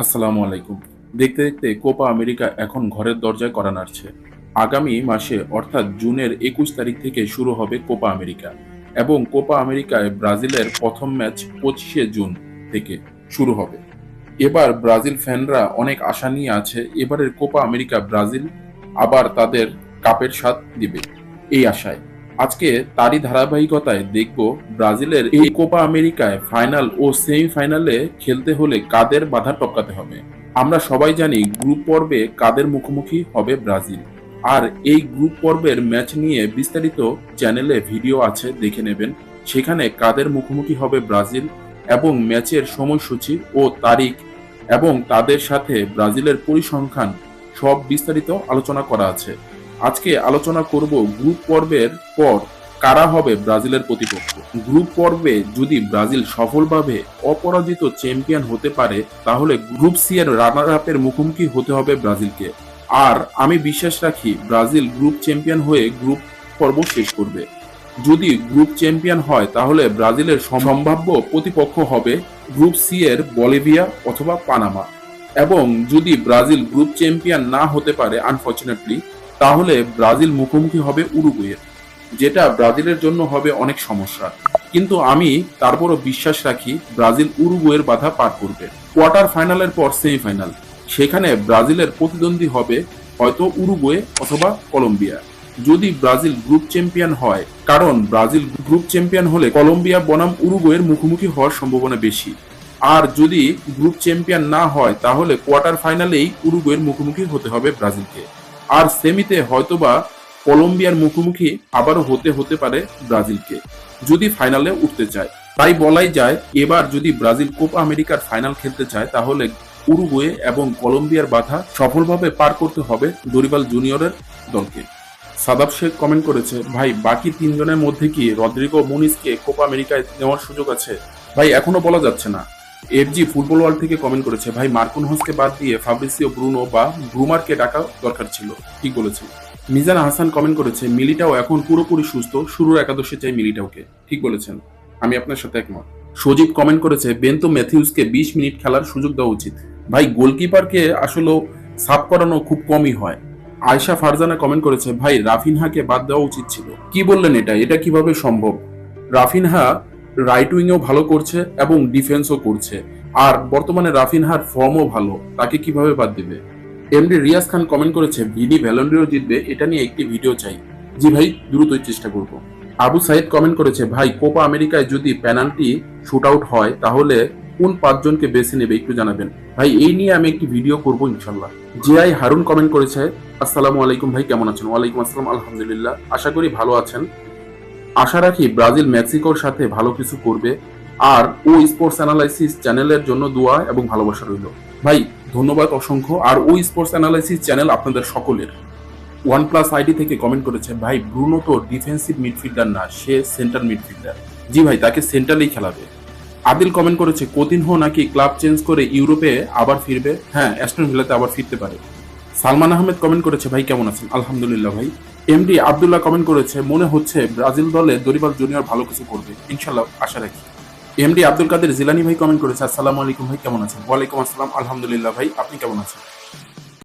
আসসালামু আলাইকুম। দেখতে দেখতে কোপা আমেরিকা এখন ঘরের দরজায় করা নাড়ছে। আগামী মাসে, অর্থাৎ জুনের একুশ তারিখ থেকে শুরু হবে কোপা আমেরিকা এবং কোপা আমেরিকায় ব্রাজিলের প্রথম ম্যাচ পঁচিশে জুন থেকে শুরু হবে। এবার ব্রাজিল ফ্যানরা অনেক আশা নিয়ে আছে, এবারের কোপা আমেরিকা ব্রাজিল আবার তাদের কাপের স্বাদ দিবে। এই আশায়। আজকে তারই ধারাবাহিকতায় দেখব ব্রাজিলের এই কোপা আমেরিকায় ফাইনাল ও সেমিফাইনালে খেলতে হলে কাদের বাধা টপকাতে হবে। আমরা সবাই জানি গ্রুপ পর্বে কাদের মুখোমুখি হবে ব্রাজিল। আর এই গ্রুপ পর্বের ম্যাচ নিয়ে বিস্তারিত চ্যানেলে ভিডিও আছে, দেখে নেবেন। সেখানে কাদের মুখোমুখি হবে ব্রাজিল এবং ম্যাচের সময়সূচি ও তারিখ এবং তাদের সাথে ব্রাজিলের পরিসংখ্যান সব বিস্তারিত আলোচনা করা আছে। আজকে আলোচনা করব গ্রুপ পর্বের পর কারা হবে ব্রাজিলের প্রতিপক্ষ। গ্রুপ পর্বে যদি ব্রাজিল সফলভাবে অপরাজিত চ্যাম্পিয়ন হতে পারে, তাহলে গ্রুপ সি এর রানার আপের মুখোমুখি হতে হবে ব্রাজিলকে। আর আমি বিশ্বাস রাখি, ব্রাজিল গ্রুপ চ্যাম্পিয়ন হয়ে গ্রুপ পর্ব শেষ করবে। যদি গ্রুপ চ্যাম্পিয়ন হয়, তাহলে ব্রাজিলের সম্ভাব্য প্রতিপক্ষ হবে গ্রুপ সি এর বলিভিয়া অথবা পানামা। এবং যদি ব্রাজিল গ্রুপ চ্যাম্পিয়ন না হতে পারে আনফর্চুনেটলি তাহলে ব্রাজিল মুখোমুখি হবে উরুগুয়ের, যেটা ব্রাজিলের জন্য হবে অনেক সমস্যা। কিন্তু আমি তারপরও বিশ্বাস রাখি ব্রাজিল উরুগুয়ের বাধা পার করবে। কোয়ার্টার ফাইনালের পর সেমিফাইনাল, সেখানে ব্রাজিলের প্রতিদ্বন্দ্বী হবে হয়তো উরুগুয়ে অথবা কলম্বিয়া। যদি ব্রাজিল গ্রুপ চ্যাম্পিয়ন হয়, কারণ ব্রাজিল গ্রুপ চ্যাম্পিয়ন হলে কলম্বিয়া বনাম উরুগুয়ের মুখোমুখি হওয়ার সম্ভাবনা বেশি। আর যদি গ্রুপ চ্যাম্পিয়ন না হয়, তাহলে কোয়ার্টার ফাইনালেই উরুগুয়ের মুখোমুখি হতে হবে ব্রাজিলকে। আর সেমিতে হয়তোবা কলম্বিয়ার মুখোমুখি আবারও হতে হতে পারে ব্রাজিলকে, যদি ফাইনালে উঠতে চায়। তাই বলাই যায়, এবার যদি ব্রাজিল কোপা আমেরিকার ফাইনাল খেলতে চায়, তাহলে উরুগুয়ে এবং কলম্বিয়ার বাধা সফলভাবে পার করতে হবে দরিবাল জুনিয়রের দলকে। সাদাব শেখ কমেন্ট করেছে, ভাই, বাকি তিনজনের মধ্যে কি রদ্রিগো মুনিসকে কোপা আমেরিকায় নেওয়ার সুযোগ আছে? ভাই, এখনও বলা যাচ্ছে না। এফজি ফুটবল ওয়ার্ল্ড থেকে কমেন্ট করেছে, ভাই, মার্কুন হোসকে বাদ দিয়ে ফাব্রিসিও, ব্রুনো বা ব্রুমারকে ডাকা দরকার ছিল। ঠিক বলেছে মিজান হাসান কমেন্ট করেছে, মিলিটাও এখন পুরোপুরি সুস্থ, শুরুর একাদশে চাই মিলিটাওকে। ঠিক বলেছেন। আমি আপনার সাথে একমত। সজীব কমেন্ট করেছে, বেন্তো ম্যাথিউসকে বিশ মিনিট খেলার সুযোগ দেওয়া উচিত। ভাই, গোলকিপারকে আসলে সাফ করানো খুব কমই হয়। আয়শা ফারজানা কমেন্ট করেছে, ভাই, রাফিনহাকে বাদ দেওয়া উচিত ছিল। কি বললেন এটা? এটা কীভাবে সম্ভব? রাফিনহা রাইট উইংও ভালো করছে এবং ডিফেন্সও করছে। আর বর্তমানে রাফিনহার ফর্মও ভালো, তাকে কীভাবে বাদ দিবে? এমডি রিয়াজ খান কমেন্ট করেছে ভিনি ভ্যালেন্ডিও জিতবে, এটা নিয়ে একটি ভিডিও চাই। জি ভাই, দ্রুতই চেষ্টা করব। আবু সাইদ কমেন্ট করেছে, ভাই কোপা আমেরিকায় যদি পেনাল্টি শুট আউট হয়, তাহলে কোন পাঁচজনকে বেছে নেবে একটু জানাবেন? ভাই, এই নিয়ে আমি একটি ভিডিও করব ইনশাল্লাহ। জিআই হারুন কমেন্ট করেছে, আসসালামু আলাইকুম ভাই, কেমন আছেন? ওয়ালাইকুম আসসালাম, আলহামদুলিল্লাহ। আশা করি ভালো আছেন। আশা রাখি ব্রাজিল মেক্সিকোর সাথে ভালো কিছু করবে। আর ও স্পোর্টস অ্যানালাইসিস চ্যানেলের জন্য দোয়া এবং ভালোবাসা রইল। ভাই, ধন্যবাদ অসংখ্য। আর ও স্পোর্টস অ্যানালাইসিস চ্যানেল আপনাদের সকলের। ওয়ান প্লাস আইডি থেকে কমেন্ট করেছে, ভাই, ব্রুনো তো ডিফেন্সিভ মিডফিল্ডার না, সে সেন্টার মিডফিল্ডার জি ভাই, তাকে সেন্টারেই খেলাবে। আদিল কমেন্ট করেছে কোতিনহো নাকি ক্লাব চেঞ্জ করে ইউরোপে আবার ফিরবে? হ্যাঁ অ্যাস্টন ভিলাতে আবার ফিরতে পারে। সালমান আহমেদ কমেন্ট করেছে, ভাই, কেমন আছেন? আলহামদুলিল্লাহ, ভাই। এমডি আবদুল্লাহ কমেন্ট করেছে, মনে হচ্ছে ব্রাজিল দলে দরিবার জুনিয়র ভালো কিছু করবে। ইনশাল্লাহ আশা রাখি। এমডি আব্দুল কাদের জিলানি ভাই কমেন্ট করেছে, আসসালামু আলাইকুম ভাই, কেমন আছেন? ওয়ালাইকুম আসসালাম, আলহামদুলিল্লাহ, ভাই, আপনি কেমন আছেন?